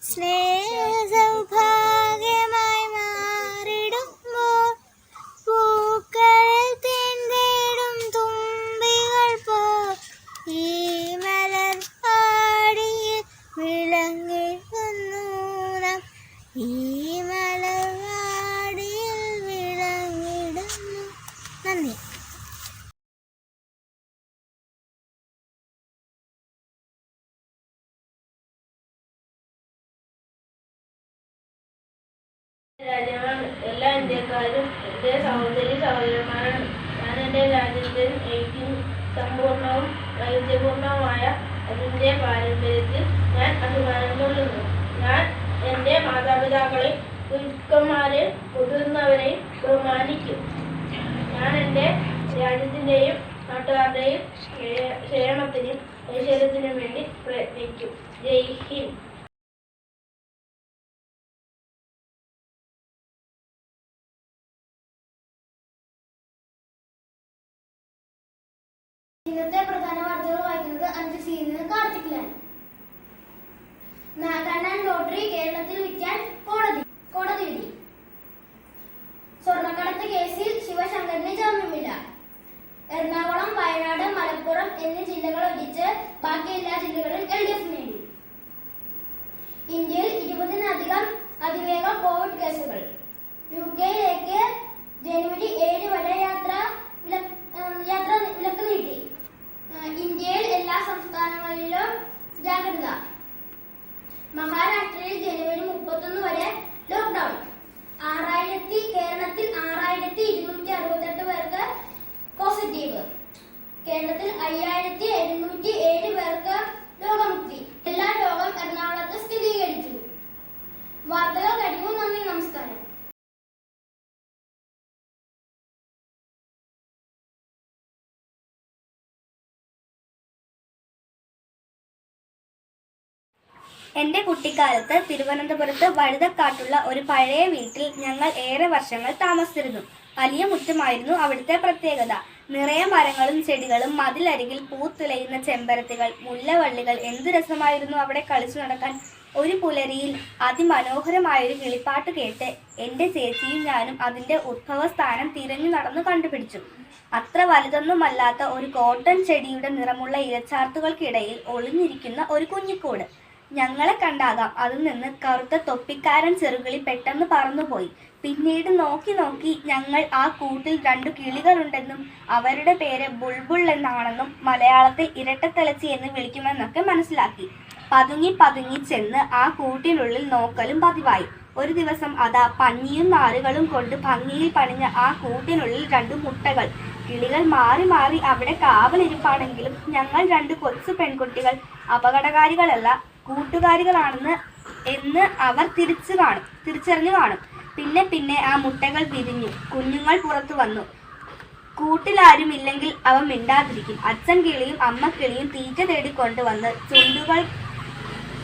snake. രാജ്യങ്ങൾ എല്ലാ ഇന്ത്യക്കാരും എന്റെ സഹോദരി സഹോദരന്മാരാണ് ഞാൻ എന്റെ രാജ്യത്തെ ഏറ്റവും സമ്പൂർണവും വൈവിധ്യപൂർണവുമായ അതിന്റെ പാരമ്പര്യത്തിൽ ഞാൻ അഭിമാനം കൊള്ളുന്നു. ഞാൻ എന്റെ മാതാപിതാക്കളെ ഗുരുക്കന്മാരെ മുതിർന്നവരെയും ബഹുമാനിക്കും. ഞാൻ എന്റെ രാജ്യത്തിന്റെയും നാട്ടുകാരുടെയും ക്ഷേ- ക്ഷേമത്തിനും ഐശ്വര്യത്തിനും വേണ്ടി പ്രയത്നിക്കും. ജയ് ഹിന്ദ്. ഇന്നത്തെ പ്രധാന വാർത്തകൾ വായിക്കുന്നത് അഞ്ച് സീനിൽ കാർത്തിക്കിലാണ്. നാഗാലാൻ ലോട്ടറി കേരളത്തിൽ വിൽക്കാൻ കോടതി കോടതി വിധി. സ്വർണക്കടത്ത് കേസിൽ ശിവശങ്കറിന് ജാമ്യമില്ല. എറണാകുളം വയനാട് മലപ്പുറം എന്നീ ജില്ലകൾ ഒഴിച്ച് ബാക്കി എല്ലാ ജില്ലകളും എൽ ഡി എഫ് നേടി. ഇന്ത്യയിൽ ഇരുപതിനധികം അതിവേഗ കോവിഡ് കേസുകൾ എന്റെ കുട്ടിക്കാലത്ത് തിരുവനന്തപുരത്ത് വഴുതക്കാട്ടുള്ള ഒരു പഴയ വീട്ടിൽ ഞങ്ങൾ ഏറെ വർഷങ്ങൾ താമസിച്ചിരുന്നു. വലിയ മുറ്റമായിരുന്നു അവിടുത്തെ പ്രത്യേകത. നിറയെ മരങ്ങളും ചെടികളും മതിലരികിൽ പൂത്തുലയുന്ന ചെമ്പരത്തികൾ മുല്ലവള്ളികൾ എന്ത് രസമായിരുന്നു അവിടെ കളിച്ചു നടക്കാൻ. ഒരു പുലരിയിൽ അതിമനോഹരമായൊരു കിളിപ്പാട്ട് കേട്ട് എന്റെ ചേച്ചിയും ഞാനും അതിന്റെ ഉദ്ഭവസ്ഥാനം തിരഞ്ഞു നടന്നു കണ്ടുപിടിച്ചു. അത്ര വലുതൊന്നുമല്ലാത്ത ഒരു കോട്ടൺ ചെടിയുടെ നിറമുള്ള ഇലച്ചാർത്തുകൾക്കിടയിൽ ഒളിഞ്ഞിരിക്കുന്ന ഒരു കുഞ്ഞിക്കൂട്. ഞങ്ങളെ കണ്ടാകാം. അതിൽ നിന്ന് കറുത്ത തൊപ്പിക്കാരൻ ചെറുകിളി പെട്ടെന്ന് പറന്നുപോയി. പിന്നീട് നോക്കി നോക്കി ഞങ്ങൾ ആ കൂട്ടിൽ രണ്ടു കിളികളുണ്ടെന്നും അവരുടെ പേര് ബുൾബുൾ എന്നാണെന്നും മലയാളത്തെ ഇരട്ടത്തലച്ചി എന്ന് വിളിക്കുമെന്നൊക്കെ മനസ്സിലാക്കി. പതുങ്ങി പതുങ്ങി ചെന്ന് ആ കൂട്ടിനുള്ളിൽ നോക്കലും പതിവായി. ഒരു ദിവസം അതാ പഞ്ഞിയും നാറുകളും കൊണ്ട് ഭംഗിയിൽ പണിഞ്ഞ ആ കൂട്ടിനുള്ളിൽ രണ്ടു മുട്ടകൾ. കിളികൾ മാറി മാറി അവിടെ കാവലിരിപ്പാണെങ്കിലും ഞങ്ങൾ രണ്ട് കൊച്ചു പെൺകുട്ടികൾ അപകടകാരികളല്ല കൂട്ടുകാരികളാണെന്ന് എന്ന് അവർ തിരിച്ചു കാണും തിരിച്ചറിഞ്ഞു കാണും. പിന്നെ പിന്നെ ആ മുട്ടകൾ വിരിഞ്ഞു കുഞ്ഞുങ്ങൾ പുറത്തു വന്നു. കൂട്ടിലാരും ഇല്ലെങ്കിൽ അവ മിണ്ടാതിരിക്കും. അച്ഛൻ കിളിയും അമ്മ കിളിയും തീറ്റ തേടിക്കൊണ്ടുവന്ന് ചുണ്ടുകൾ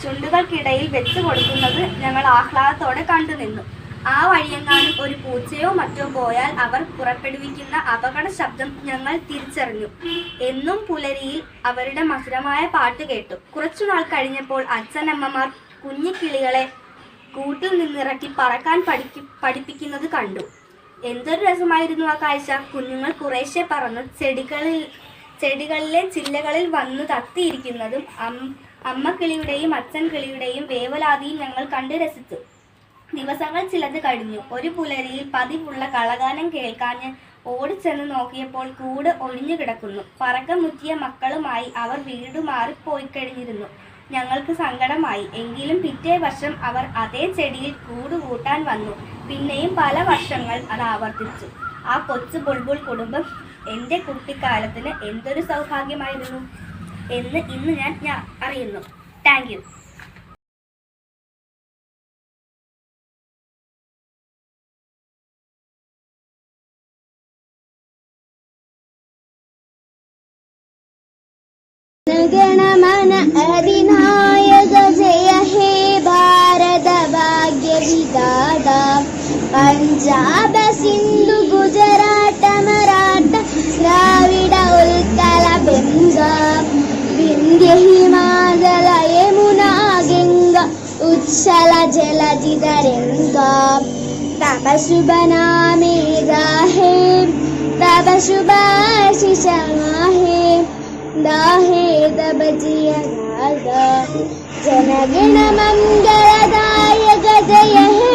ചുണ്ടുകൾക്കിടയിൽ വെച്ചു കൊടുക്കുന്നത് ഞങ്ങൾ ആഹ്ലാദത്തോടെ കണ്ടു നിന്നു ആ വഴിയെങ്ങാനും ഒരു പൂച്ചയോ മറ്റോ പോയാൽ അവർ പുറപ്പെടുവിക്കുന്ന അപകട ശബ്ദം ഞങ്ങൾ തിരിച്ചറിഞ്ഞു. എന്നും പുലരിയിൽ അവരുടെ മധുരമായ പാട്ട് കേട്ടു. കുറച്ചുനാൾ കഴിഞ്ഞപ്പോൾ അച്ഛനമ്മമാർ കുഞ്ഞിക്കിളികളെ കൂട്ടിൽ നിന്നിറക്കി പറക്കാൻ പഠിക്കു പഠിപ്പിക്കുന്നത് കണ്ടു. എന്തൊരു രസമായിരുന്നു ആ കാഴ്ച. കുഞ്ഞുങ്ങൾ കുറേശ്ശെ പറന്ന് ചെടികളിൽ ചെടികളിലെ ചില്ലകളിൽ വന്നു തത്തിയിരിക്കുന്നതും അമ്മ കിളിയുടെയും അച്ഛൻ കിളിയുടെയും വേവലാതിയും ഞങ്ങൾ കണ്ട് രസിച്ചു. ദിവസങ്ങൾ ചിലത് കഴിഞ്ഞു. ഒരു പുലരിയിൽ പതിവുള്ള കളഗാനം കേൾക്കാഞ്ഞ് ഓടിച്ചെന്ന് നോക്കിയപ്പോൾ കൂട് ഒഴിഞ്ഞു കിടക്കുന്നു. പറക്കമുറ്റിയ മക്കളുമായി അവർ വീട് മാറിപ്പോയി കഴിഞ്ഞിരുന്നു. ഞങ്ങൾക്ക് സങ്കടമായി. എങ്കിലും പിറ്റേ വർഷം അവർ അതേ ചെടിയിൽ കൂട് കൂട്ടാൻ വന്നു. പിന്നെയും പല വർഷങ്ങൾ അത് ആവർത്തിച്ചു. ആ കൊച്ചു ബുൾബുൾ കുടുംബം എന്റെ കുട്ടിക്കാലത്തിന് എന്തൊരു സൗഭാഗ്യമായിരുന്നു എന്ന് ഇന്ന് ഞാൻ അറിയുന്നു. താങ്ക് ವಿನಾಯಕ ಜಯ ಹೇ ಭಾರತ ಭಾಗ್ಯ ವಿದಾದ ಪಂಜಾಬ ಸಿಂಧು ಗುಜರಾಟ ಮರಾಠ ದ್ರಾವಿಡ ಉಲ್ಕಲ ಬೆಂಗ ವಿಂಧ್ಯ ಹಿಮಾಲಯ ಯಮುನಾ ಗಂಗ ಉಚ್ಛಲ ಜಲಜಿದರೆಂಗ तब शुभ नामे गाहे तब शुभाशिष गाहे दाहे ವೇದ ಭಜಿಯ ಜನಗಣ ಮಂಗಳದಾಯಕ ಜಯ ಹೇ